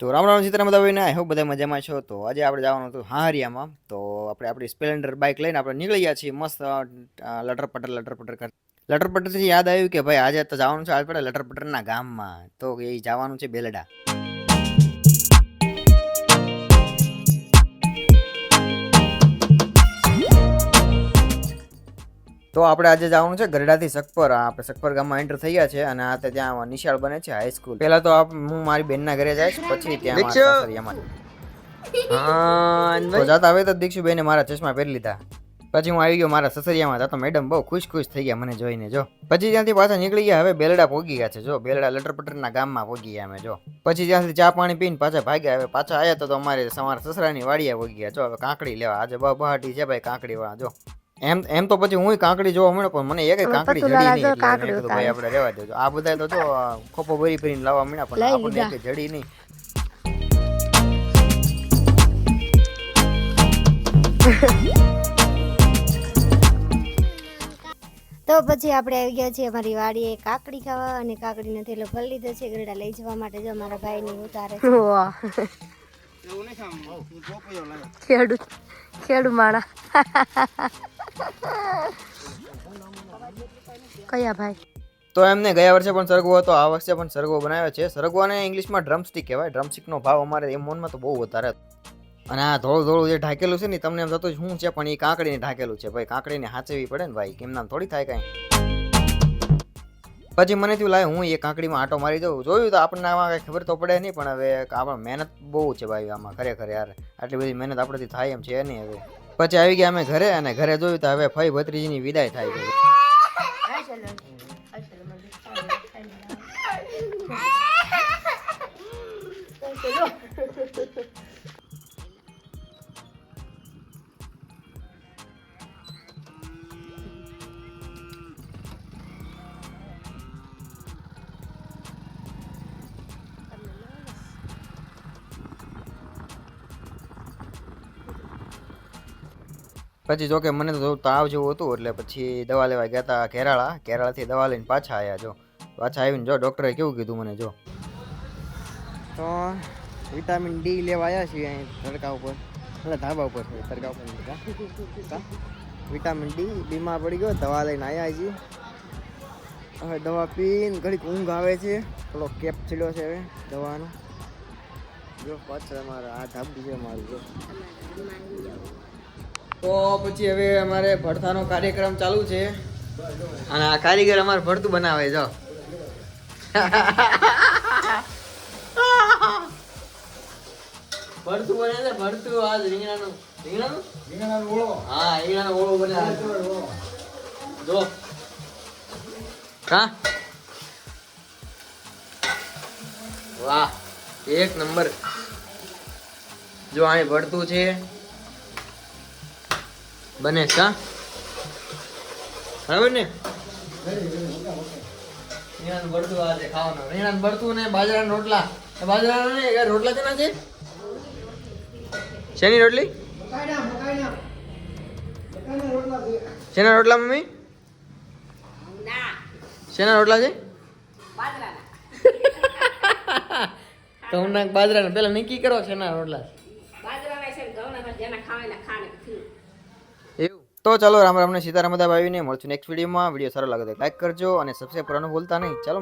તો રામ રામ સીતારામ બધા ભાઈને, આઈ હોપ બધા મજામાં છો. તો આજે આપણે જવાનું હતું હારિયામાં તો આપણે આપણી સ્પ્લેન્ડર બાઇક લઈને આપણે નીકળી ગયા છીએ મસ્ત લટરપટર લટર પટર લટર પટર કર, લટર પટરથી યાદ આવ્યું કે ભાઈ આજે તો જવાનું છે આજ પડે લટર પટરના ગામમાં. તો એ જવાનું છે બેલડા. તો આપણે આજે જવાનું છે ગરડાથી સકપર આપણે સકપર ગામમાં એન્ટર થઈ ગયા છે અને આ ત્યાં નિશાળ બને છે હાઈસ્કૂલ પહેલા તો હું મારી બેનના ઘરે જઈશ પછી ત્યાં. તો જતા હવે તો દીક્ષુબેને મારા ચશ્મા પહેરી લીધા. પછી હું આવી ગયો મારા સસરિયામાં. તા મેડમ બહુ ખુશ ખુશ થઈ ગયા મને જોઈને જો. પછી ત્યાંથી પાછા નીકળી ગયા. હવે બેલડા પોગી ગયા છે જો. બેલડા લટરપટરના ગામમાં પોગી ગયા અમે જો. પછી ત્યાંથી ચા પાણી પીને પાછા ભાગ્યા. હવે પાછા આવ્યા તો તો અમારે અમારા સસરાની વાડીએ પોગી ગયા. જો હવે કાંકડી લેવા. આજે બહાટી છે ભાઈ કાંકડી વાળા જો. એમ એમ તો પછી હું કાંકડી જોવા મળે પણ મને એક કાંકડી જડી નહીં એટલે મેં કાંકડી કીધું ભાઈ આપણે રહેવા દેજો. આ બધા તો જો ખોપો ભરી ભરીને લાવવા મળ્યા પણ આપણને એક જડી નહીં. તો પછી આપણે આવી ગયા છીએ અમારી વાડીએ કાકડી ખાવા અને કાકડીનો થેલો ભરી લીધો છે ગરડા લઈ જવા માટે જો મારા ભાઈને ઉતારે છે. ખેડૂત ખેડૂ માણા. કયા ભાઈ? તો એમને ગયા વર્ષે પણ સરગવો હતો, આ વર્ષે પણ સરગવો બનાવ્યો છે. સરગવાને ઇંગ્લિશમાં ડ્રમસ્ટિક કહેવાય. ડ્રમસ્ટિકનો ભાવ અમારે એ મોનમાં તો બહુ વધારે હતો. અને આ ધોળું ધોળું જે ઢાકેલું છે ને તમને એમ થતું શું છે, પણ એ કાંકડીને ઢાકેલું છે. ભાઈ, કાંકડીને હાચવી પડે ને ભાઈ. કેમ નામ થોડી થાય કાંઈ? પછી મને થયું, લાય હું એ કાંકડીમાં આટો મારી દઉં. જોયું તો આપણને આમાં કાંઈ ખબર તો પડે નહીં, પણ હવે આપણે મહેનત બહુ છે ભાઈ આમાં ખરેખર યાર આટલી બધી મહેનત આપણેથી થાય એમ છે નહીં હવે. પછી આવી ગયા અમે ઘરે અને ઘરે જોયું તો હવે ફઈ ભત્રીજીની વિદાય થાય ગઈ પછી જોકે મને તો તાવ જેવું હતું, એટલે પછી દવા લેવા ગયા હતા કેરાળા કેરાળાથી દવા લઈને પાછા આવ્યા જો. પાછા આવીને જો ડૉક્ટરે કેવું કીધું મને, જો. તો વિટામિન ડી લેવા આવ્યા છીએ અહીં તડકા ઉપર. એટલે ધાબા ઉપર છે, તડકા ઉપર? વિટામિન ડી, બીમાર પડી ગયો, દવા લઈને આવ્યા છીએ. હવે દવા પીને ઘડીક ઊંઘ આવે છે. થોડો કેપ છેડ્યો છે હવે દવાનો. જો પાછળ મારા આ ધાબુ છે મારું, જો. તો પછી હવે અમારે ભરતાનો કાર્યક્રમ ચાલુ છે. અને આ કારીગર અમારે ભરતું બનાવે જો. ભરતું બને છે ભરતું આજ રીંગણાનું. રીંગણાનું? રીંગણાનો ઓળો. હા રીંગણાનો ઓળો બને જો. હા? વાહ એક નંબર. જો અહીં ભરતું છે. બને છે કા બરાબર ને? આ ખાવાનું. રીંગણાનું ભરતું ને બાજરાના રોટલા. બાજરાના ને રોટલા છે છે? શેની રોટલી? શેના રોટલા મમ્મી? શેના રોટલા છે? ઘઉંના બાજરાના. પેલા નક્કી કરો શેના રોટલા તો ચાલો રામ રામને સીતારામ બધા ભાઈને મળશું નેક્સ્ટ વિડીયોમાં વીડિયો સારો લાગે તો લાઈક કરજો અને સબસ્ક્રાઈબ કરવાનું ભૂલતા નહીં. ચાલો.